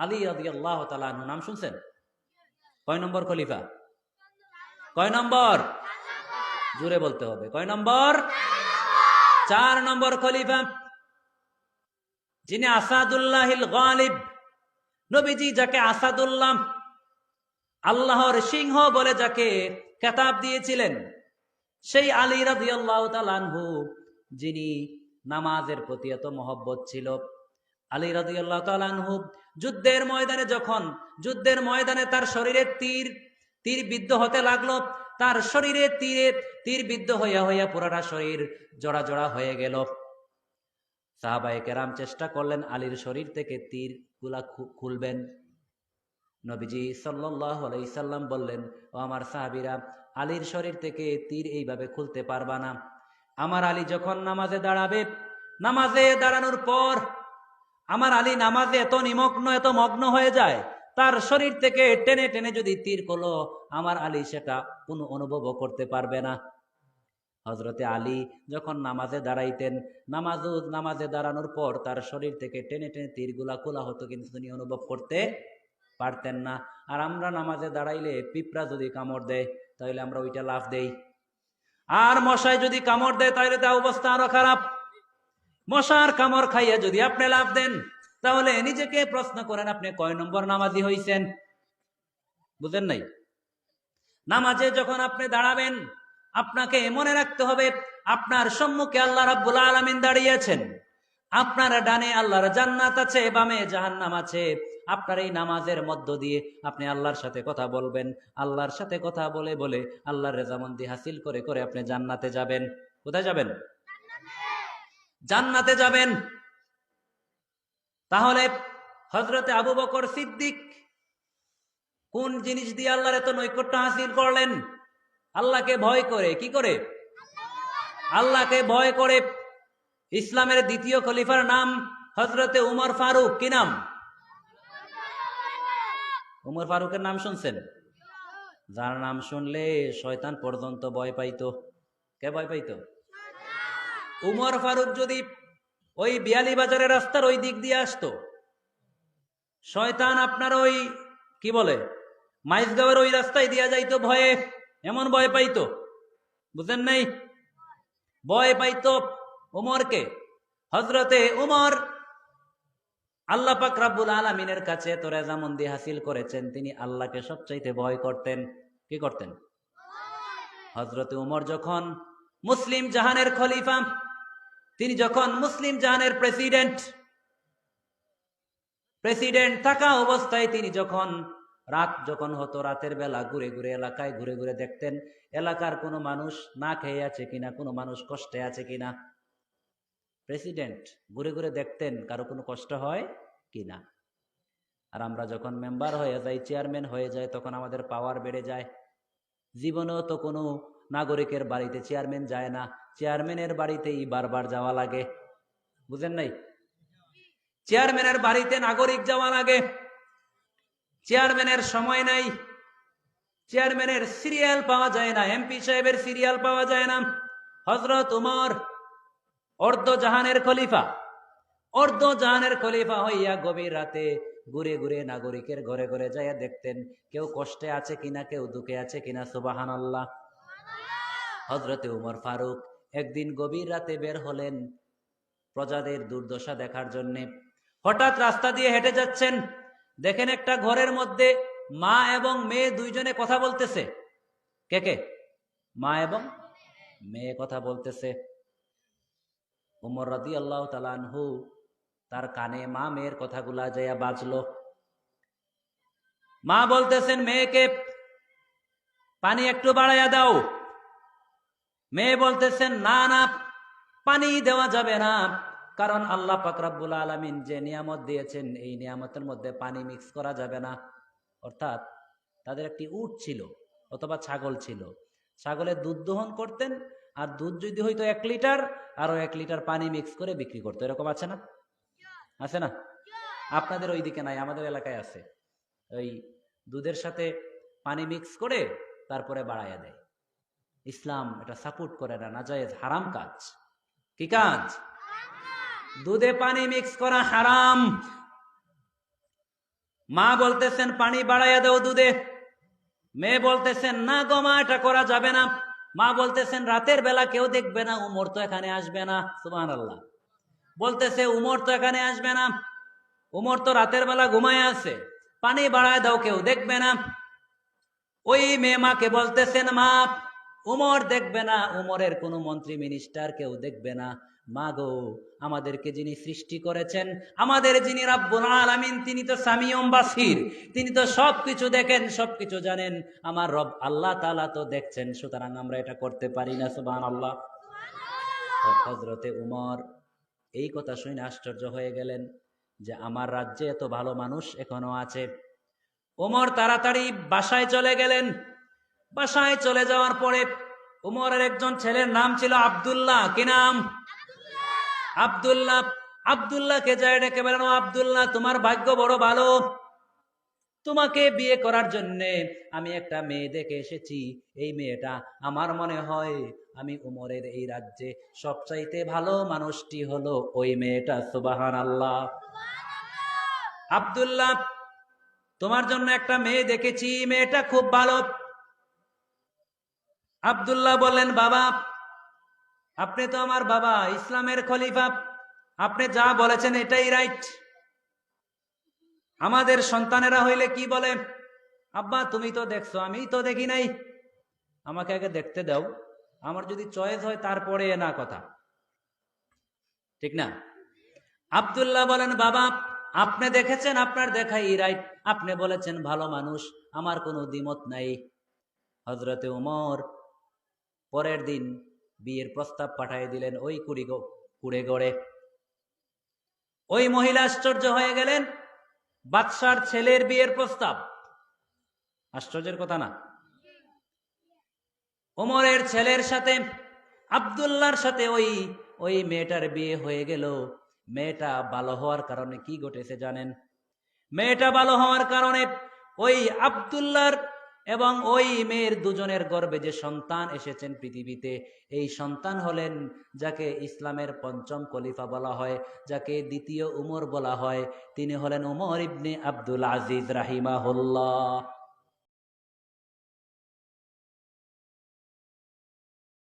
আলী রাজি আল্লাহ তালাহু নাম শুনছেন? কয় নম্বর খলিফা? কয় নম্বর? জুড়ে বলতে হবে। কয় নম্বর? চার নম্বর খলিফা। যিনি আসাদুল্লাহিল গালিব। নবীজি যাকে আসাদুল্লাহ, আল্লাহর সিংহ বলে যাকে খেতাব দিয়েছিলেন, সেই আলী রাদিয়াল্লাহু তাআলাহু যিনি নামাজের প্রতি এত মহব্বত ছিল। আলী রাজি আল্লাহ তাআলাহু যুদ্ধের ময়দানে যখন, যুদ্ধের ময়দানে তার শরীরে তীর তীর বিদ্ধ হতে লাগল, তার শরীরে তীরে তীর বিদ্ধ হইয়া হইয়া পুরাটা শরীর জোড়া জোড়া হয়ে গেল। সাহাবায়ে কেরাম চেষ্টা করলেন আলীর শরীর থেকে তীরগুলা খুলবেন। নবীজি সাল্লাম বললেন, ও আমার সাহাবীরা, আলীর শরীর থেকে তীর এইভাবে খুলতে পারবা না। আমার আলী যখন নামাজে দাঁড়াবে, নামাজে দাঁড়ানোর পর আমার আলী নামাজে এত নিমগ্ন, এত মগ্ন হয়ে যায়, তার শরীর থেকে টেনে টেনে যদি তীর করল, আমার আলী সেটা কোনো অনুভবও করতে পারবে না। হজরতে আলী যখন নামাজে দাঁড়াইতেন, নামাজ নামাজে দাঁড়ানোর পর তার শরীর থেকে টেনে টেনে তীরগুলা খোলা হতো কিন্তু তিনি অনুভব করতে পারতেন না। আর আমরা নামাজে দাঁড়াইলে পিঁপড়া যদি কামড় দেয় তাহলে আমরা ওইটা লাভ দেই। আর মশাই যদি কামড় দেয় তাহলে তা অবস্থা আরও খারাপ। মশার কামড় খাইয়া যদি আপনি লাভ দেন, তাহলে নিজেকে প্রশ্ন করেন, আপনি কয় নম্বর নামাজি হইছেন? বুঝেন নাই? নামাজে যখন আপনি দাঁড়াবেন, আপনাকে মনে রাখতে হবে, আপনার সম্মুখে আল্লাহ রাব্বুল আলামিন দাঁড়িয়েছেন। আপনার ডানে আল্লাহর জান্নাত আছে, বামে জাহান্নাম আছে। আপনার এই নামাজের মধ্য দিয়ে আপনি আল্লাহর সাথে কথা বলবেন। আল্লাহর সাথে কথা বলে বলে আল্লাহর রেজামন্দি হাসিল করে করে আপনি জান্নাতে যাবেন। কোথায় যাবেন? জান্নাতে যাবেন। তাহলে হজরতে আবু বকর সিদ্দিক কোন জিনিস দিয়ে আল্লাহর এত নৈকট্য হাসিল করলেন? আল্লাহকে ভয় করে, কি করে? আল্লাহকে ভয় করে ইসলামের দ্বিতীয় খলিফার নাম হজরতে উমর ফারুক। কি নাম? উমর ফারুকের নাম শুনছেন? যার নাম শুনলে শয়তান পর্যন্ত ভয় পাইতো। কে ভয় পাইতো? উমর ফারুক যদি ওই বিয়ালি বাজারের রাস্তার ওই দিক দিয়ে আসতো, শয়তান আপনার ওই, কি বলে, মাইজগাঁওয়ের ওই রাস্তায় দিয়া যাইতো, ভয়ে, এমন ভয় পাইতো। বুঝেন নাই? ভয় পাইতো উমরকে। হজরতে উমর, আল্লাহ পাক রাব্বুল আলমিনের কাছে তো রেজামন্দি হাসিল করেছেন, তিনি আল্লাহকে সবচাইতে ভয় করতেন। কি করতেন? হজরতে উমর যখন মুসলিম জাহানের খলিফা তিনি যখন মুসলিম জাহানের প্রেসিডেন্ট প্রেসিডেন্ট থাকা অবস্থায় তিনি যখন রাত যখন হতো, রাতের বেলা ঘুরে ঘুরে এলাকায় ঘুরে ঘুরে দেখতেন, এলাকার কোনো মানুষ না খেয়ে আছে কিনা, কোনো মানুষ কষ্টে আছে কিনা। প্রেসিডেন্ট ঘুরে ঘুরে দেখতেন কারও কোনো কষ্ট হয় কিনা। আর আমরা যখন মেম্বার হয়ে যাই, চেয়ারম্যান হয়ে যায় তখন আমাদের পাওয়ার বেড়ে যায়। জীবনেও তো কোনো নাগরিকের বাড়িতে চেয়ারম্যান যায় না। চেয়ারম্যানের বাড়িতেই বারবার যাওয়া লাগে। বুঝেন নাই? চেয়ারম্যানের বাড়িতে নাগরিক যাওয়া লাগে। চেয়ারম্যানের সময় নাই। চেয়ারম্যানের সিরিয়াল পাওয়া যায় না। এমপি সাহেবের সিরিয়াল পাওয়া যায় না। হজরত উমর অর্ধ জাহানের খলিফা। অর্ধ জাহানের খলিফা হইয়া গভীর রাতে ঘুরে ঘুরে নাগরিকের ঘরে ঘরে যাইয়া দেখতেন, কেউ কষ্টে আছে কিনা, কেউ দুঃখে আছে কিনা সুবাহান আল্লাহ হজরতে উমর ফারুক একদিন গভীর রাতে বের হলেন প্রজাদের দুর্দশা দেখার জন্যে। হঠাৎ রাস্তা দিয়ে হেঁটে যাচ্ছেন। দেখেন একটা ঘরের মধ্যে মা এবং মেয়ে দুইজনে কথা বলতেছে। কে কে? মা এবং মেয়ে কথা বলতেছে। উমর রাদি আল্লাহ তালানহু তার কানে মা মেয়ের কথাগুলা যাইয়া বাজলো। মা বলতেছেন, মেয়েকে পানি একটু বাড়াইয়া দাও। মেয়ে বলতেছেন, না না, পানি দেওয়া যাবে না। কারণ আল্লাহ পাকরাবুল আলমিন যে নিয়ামত দিয়েছেন, এই নিয়ামতের মধ্যে পানি মিক্স করা যাবে না। অর্থাৎ তাদের একটি উট ছিল অথবা ছাগল ছিল। ছাগলের দুধ দহন করতেন, আর দুধ যদি হইতো এক লিটার আরও এক লিটার পানি মিক্স করে বিক্রি করতো। এরকম আছে না? আছে না? আপনাদের ওই দিকে নাই, আমাদের এলাকায় আছে। ওই দুধের সাথে পানি মিক্স করে তারপরে বাড়াইয়া দেয়। ইসলাম এটা সাপোর্ট করে না যায় হারাম কাজ। কি কাজ? দুধে পানি মিক্স করা হারাম। মা বলতেছেন, পানি বাড়াইয়া দাও দুধে। মেয়ে বলতেছেন, না গো মা, এটা করা যাবে না। মা বলতেছেন, রাতের বেলা কেউ দেখবে না, উমর তো এখানে আসবে না। সুমান আল্লাহ বলতেছে, উমর তো এখানে আসবে না। উমর তো রাতের বেলা ঘুমায় আছে। পানি বাড়ায় দাও, কেউ দেখবে না। ওই মেয়ে মাকে বলতেছেন, মা উমর দেখবে না, উমরের কোনো মন্ত্রী মিনিস্টার কেউ দেখবে না। মা গো আমাদেরকে যিনি সৃষ্টি করেছেন, আমাদের যিনি রাব্বুল আলামিন, তিনি তো সামিয়ম বাসির তিনি তো সব কিছু দেখেন সব কিছু জানেন। আমার রব, আল্লাহ তালা তো দেখছেন, সুতরাং আমরা এটা করতে পারি না সুবান আল্লাহ হজরতে উমর, এই কথা শুনে আশ্চর্য হয়ে গেলেন যে আমার রাজ্যে এত ভালো মানুষ এখনও আছে। ওমর তাড়াতাড়ি বাসায় চলে গেলেন। বাসায় চলে যাওয়ার পরে উমরের একজন ছেলের নাম ছিল আব্দুল্লাহ। কি নাম? আব্দুল্লাহ। আব্দুল্লাহকে যায় ডেকে বেড়ানো আবদুল্লাহ তোমার ভাগ্য বড় ভালো। তোমাকে বিয়ে করার জন্য আমি একটা মেয়ে দেখে এসেছি। এই মেয়েটা আমার মনে হয় আমি উমরের এই রাজ্যে সবচাইতে ভালো মানুষটি হলো ওই মেয়েটা। সুবাহান আল্লাহ আব্দুল্লাহ তোমার জন্য একটা মেয়ে দেখেছি। মেয়েটা খুব ভালো। আব্দুল্লাহ বললেন, বাবা, আপনি তো আমার বাবা, ইসলামের খলিফা। আপনি যা বলেছেন এটাই রাইট আমাদের সন্তানেরা হইলে কি বলে, আব্বা, তুমি তো দেখছ আমি তো দেখি নাই। আমাকে আগে দেখতে দাও। আমার যদি চয়েস হয়, তারপরে না কথা ঠিক না? আব্দুল্লাহ বলেন, বাবা, আপনি দেখেছেন, আপনার দেখাই রাইট আপনি বলেছেন, ভালো মানুষ, আমার কোনো দ্বিমত নাই। হজরতে উমর পরের দিন বিয়ের প্রস্তাব পাঠিয়ে দিলেন ওই কুড়ি কুড়ে গড়ে। ওই মহিলা আশ্চর্য হয়ে গেলেন, বাদশার ছেলের বিয়ের প্রস্তাব। আশ্চর্যের কথা না। ওমরের ছেলের সাথে আবদুল্লার সাথে ওই ওই মেয়েটার বিয়ে হয়ে গেল। মেয়েটা ভালো হওয়ার কারণে কি ঘটেছে জানেন? মেয়েটা ভালো হওয়ার কারণে ওই আবদুল্লার এবং ওই মেয়ের দুজনের গর্বে যে সন্তান এসেছেন পৃথিবীতে, এই সন্তান হলেন যাকে ইসলামের পঞ্চম কলিফা বলা হয়, যাকে দ্বিতীয় উমর বলা হয়। তিনি হলেন উমর ইবনে আব্দুল আজিজ রাহিমাহুল্লাহ।